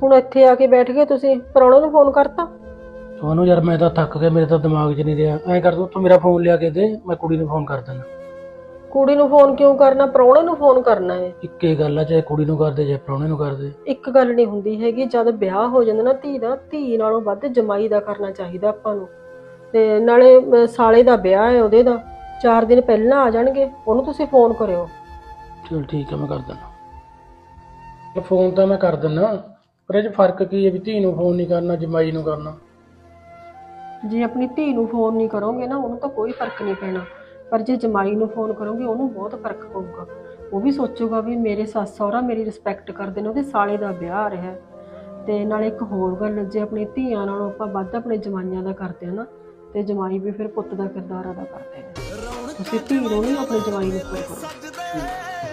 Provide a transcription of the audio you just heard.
ਹੁਣ ਇੱਥੇ ਆ ਕੇ ਬੈਠ ਗਏ ਤੁਸੀਂ? ਪ੍ਰਾਹੁਣੇ ਨੂੰ ਫੋਨ ਕਰਤਾ? ਤੁਹਾਨੂੰ ਯਾਰ ਮੈਂ ਤਾਂ ਥੱਕ ਗਿਆ ਮੇਰੇ ਤਾਂ ਦਿਮਾਗ 'ਚ ਨਹੀਂ ਰਿਹਾ। ਐਂ ਕਰ ਦੋ ਤੂੰ ਮੇਰਾ ਫੋਨ ਲਿਆ ਕੇ ਦੇ ਮੈਂ ਕੁੜੀ ਨੂੰ ਫੋਨ ਕਰ ਦਿੰਦਾ। ਕੁੜੀ ਨੂੰ ਫੋਨ ਕਿਉਂ ਕਰਨਾ? ਪ੍ਰਾਹੁਣੇ ਨੂੰ ਫੋਨ ਕਰਨਾ ਹੈ। ਇੱਕੇ ਗੱਲ ਆ ਚਾਹੇ ਕੁੜੀ ਨੂੰ ਕਰਦੇ ਚਾਹੇ ਪ੍ਰਾਹੁਣੇ ਨੂੰ ਕਰਦੇ ਇੱਕ ਗੱਲ ਨਹੀਂ ਹੁੰਦੀ ਹੈਗੀ ਜਦ ਵਿਆਹ ਹੋ ਜਾਂਦਾ ਨਾ ਧੀ ਦਾ ਧੀ ਨਾਲੋਂ ਵੱਧ ਜਮਾਈ ਦਾ ਕਰਨਾ ਚਾਹੀਦਾ ਆਪਾਂ ਨੂੰ। ਤੇ ਨਾਲੇ ਸਾਲੇ ਦਾ ਵਿਆਹ ਹੈ ਉਹਦੇ ਦਾ 4 ਦਿਨ ਪਹਿਲਾਂ ਆ ਜਾਣਗੇ ਉਹਨੂੰ ਤੁਸੀਂ ਫੋਨ ਕਰਿਓ। ਚਲ ਠੀਕ ਹੈ ਮੈਂ ਕਰ ਦਿੰਦਾ। ਫੋਨ ਤਾਂ ਮੈਂ ਕਰ ਦਿੰਦਾ। ਪਰ ਇਹ 'ਚ ਫ਼ਰਕ ਕੀ ਹੈ ਵੀ ਧੀ ਨੂੰ ਫੋਨ ਨਹੀਂ ਕਰਨਾ ਜਮਾਈ ਨੂੰ ਕਰਨਾ? ਜੇ ਆਪਣੀ ਧੀ ਨੂੰ ਫੋਨ ਨਹੀਂ ਕਰੋਗੇ ਨਾ ਉਹਨੂੰ ਤਾਂ ਕੋਈ ਫ਼ਰਕ ਨਹੀਂ ਪੈਣਾ। ਪਰ ਜੇ ਜਮਾਈ ਨੂੰ ਫੋਨ ਕਰੋਗੇ ਉਹਨੂੰ ਬਹੁਤ ਫ਼ਰਕ ਪਊਗਾ। ਉਹ ਵੀ ਸੋਚੂਗਾ ਵੀ ਮੇਰੇ ਸੱਸ ਸਹੁਰਾ ਮੇਰੀ ਰਿਸਪੈਕਟ ਕਰਦੇ ਨੇ ਉਹਦੇ ਸਾਲੇ ਦਾ ਵਿਆਹ ਆ ਰਿਹਾ। ਹੈ। ਤੇ ਨਾਲੇ ਇੱਕ ਹੋਰ ਗੱਲ ਜੇ ਆਪਣੀ ਧੀਆਂ ਨਾਲੋਂ ਆਪਾਂ ਵੱਧ ਆਪਣੇ ਜਮਾਈਆਂ ਦਾ ਕਰਦੇ ਆ ਨਾ ਤੇ ਜਮਾਈ ਵੀ ਫਿਰ ਪੁੱਤ ਦਾ ਕਿਰਦਾਰ ਅਦਾ ਕਰਦੇ ਨੇ। ਤੁਸੀਂ ਧੀ ਨੂੰ ਨਹੀਂ ਆਪਣੇ ਜਮਾਈ ਨੂੰ ਫੋਨ ਕਰੋ।